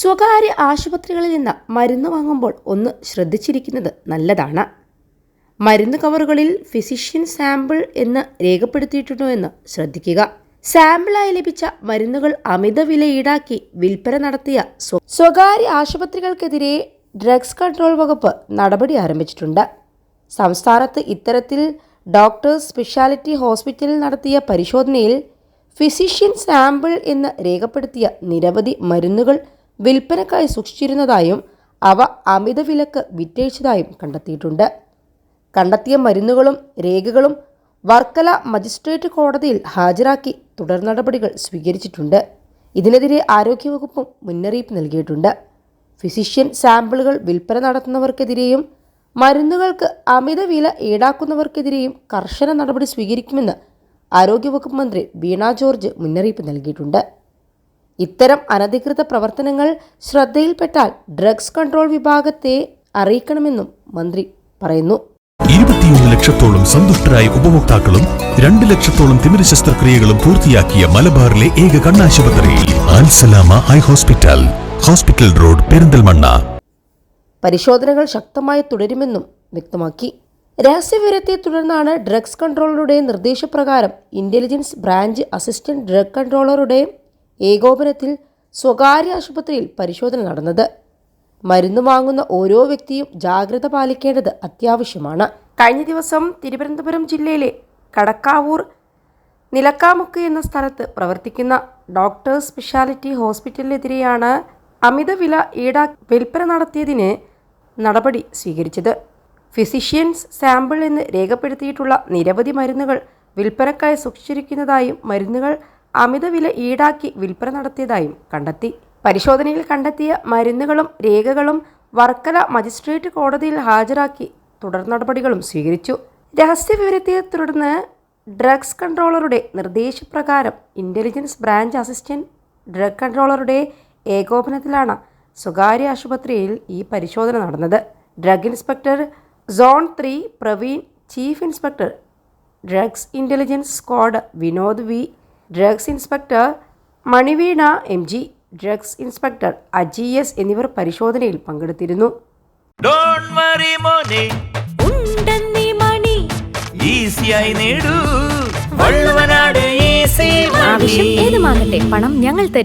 സ്വകാര്യ ആശുപത്രികളിൽ നിന്ന് മരുന്ന് വാങ്ങുമ്പോൾ ഒന്ന് ശ്രദ്ധിച്ചിരിക്കുന്നത് നല്ലതാണ്. മരുന്ന് കവറുകളിൽ ഫിസിഷ്യൻ സാമ്പിൾ എന്ന് രേഖപ്പെടുത്തിയിട്ടുണ്ടോ എന്ന് ശ്രദ്ധിക്കുക. സാമ്പിളായി ലഭിച്ച മരുന്നുകൾ അമിത വില ഈടാക്കി വിൽപ്പന നടത്തിയ സ്വകാര്യ ആശുപത്രികൾക്കെതിരെ ഡ്രഗ്സ് കൺട്രോൾ വകുപ്പ് നടപടി ആരംഭിച്ചിട്ടുണ്ട്. സംസ്ഥാനത്ത് ഇത്തരത്തിൽ ഡോക്ടേഴ്സ് സ്പെഷ്യാലിറ്റി ഹോസ്പിറ്റലിൽ നടത്തിയ പരിശോധനയിൽ ഫിസിഷ്യൻ സാമ്പിൾ എന്ന് രേഖപ്പെടുത്തിയ നിരവധി മരുന്നുകൾ വിൽപ്പനക്കായി സൂക്ഷിച്ചിരുന്നതായും അവ അമിത വിലക്ക് വിറ്റഴിച്ചതായും കണ്ടെത്തിയിട്ടുണ്ട്. കണ്ടെത്തിയ മരുന്നുകളും രേഖകളും വർക്കല മജിസ്ട്രേറ്റ് കോടതിയിൽ ഹാജരാക്കി തുടർ നടപടികൾ സ്വീകരിച്ചിട്ടുണ്ട്. ഇതിനെതിരെ ആരോഗ്യവകുപ്പും മുന്നറിയിപ്പ് നൽകിയിട്ടുണ്ട്. ഫിസിഷ്യൻ സാമ്പിളുകൾ വിൽപ്പന നടത്തുന്നവർക്കെതിരെയും മരുന്നുകൾക്ക് അമിത വില ഈടാക്കുന്നവർക്കെതിരെയും കർശന നടപടി സ്വീകരിക്കുമെന്ന് ആരോഗ്യവകുപ്പ് മന്ത്രി വീണ ജോർജ് മുന്നറിയിപ്പ് നൽകിയിട്ടുണ്ട്. ഇത്തരം അനധികൃത പ്രവർത്തനങ്ങൾ ശ്രദ്ധയിൽപ്പെട്ടാൽ ഡ്രഗ്സ് കൺട്രോൾ വിഭാഗത്തെ അറിയിക്കണമെന്നും മന്ത്രി പറയുന്നു. ഇരുപത്തിയൊന്ന് ലക്ഷത്തോളം സന്തുഷ്ടരായ ഉപഭോക്താക്കളും രണ്ട് ലക്ഷത്തോളം തിമിര ശസ്ത്രക്രിയകളും പൂർത്തിയാക്കിയ മലബാറിലെ ഏക കണ്ണാശുപത്രി Alsalama eye hospital hospital road Perinthalmanna. പരിശോധനകൾ ശക്തമായി തുടരുമെന്നും വ്യക്തമാക്കി. രഹസ്യവിവരത്തെ തുടർന്നാണ് ഡ്രഗ്സ് കൺട്രോളറുടെ നിർദ്ദേശപ്രകാരം ഇന്റലിജൻസ് ബ്രാഞ്ച് അസിസ്റ്റന്റ് ഡ്രഗ് കൺട്രോളറുടെ ഏകോപനത്തിൽ സ്വകാര്യ ആശുപത്രിയിൽ പരിശോധന നടന്നത്. മരുന്ന് വാങ്ങുന്ന ഓരോ വ്യക്തിയും ജാഗ്രത പാലിക്കേണ്ടത് അത്യാവശ്യമാണ്. കഴിഞ്ഞ ദിവസം തിരുവനന്തപുരം ജില്ലയിലെ കടക്കാവൂർ നിലക്കാമുക്ക് എന്ന സ്ഥലത്ത് പ്രവർത്തിക്കുന്ന ഡോക്ടേഴ്സ് സ്പെഷ്യാലിറ്റി ഹോസ്പിറ്റലിനെതിരെയാണ് അമിത വില ഈടാ വിൽപ്പന നടത്തിയതിന് നടപടി സ്വീകരിച്ചത്. ഫിസിഷ്യൻസ് സാമ്പിൾ എന്ന് രേഖപ്പെടുത്തിയിട്ടുള്ള നിരവധി മരുന്നുകൾ വിൽപ്പനക്കായി സൂക്ഷിച്ചിരിക്കുന്നതായും മരുന്നുകൾ അമിത വില ഈടാക്കി വിൽപ്പന നടത്തിയതായും കണ്ടെത്തി. പരിശോധനയിൽ കണ്ടെത്തിയ മരുന്നുകളും രേഖകളും വർക്കല മജിസ്ട്രേറ്റ് കോടതിയിൽ ഹാജരാക്കി തുടർ നടപടികളും സ്വീകരിച്ചു. രഹസ്യവിവരത്തെ തുടർന്ന് ഡ്രഗ്സ് കൺട്രോളറുടെ നിർദ്ദേശപ്രകാരം ഇന്റലിജൻസ് ബ്രാഞ്ച് അസിസ്റ്റന്റ് ഡ്രഗ് കൺട്രോളറുടെ ഏകോപനത്തിലാണ് സ്വകാര്യ ആശുപത്രിയിൽ ഈ പരിശോധന നടന്നത്. Drug inspector zone three Praveen chief inspector drugs intelligence squad Vinod V. Drugs inspector Maniveena M G drugs inspector Aji S എന്നിവർ പരിശോധനയിൽ പങ്കെടുത്തിരുന്നു. ഡോണ്ട് വറി മോനെ. ഉണ്ടെന്നീ മണി. ഈസിയായി നേടൂ. വള്ളുവനാട് ഈസി ആവശ്യം ഏതുമാകട്ടെ പണം ഞങ്ങൾ തരും.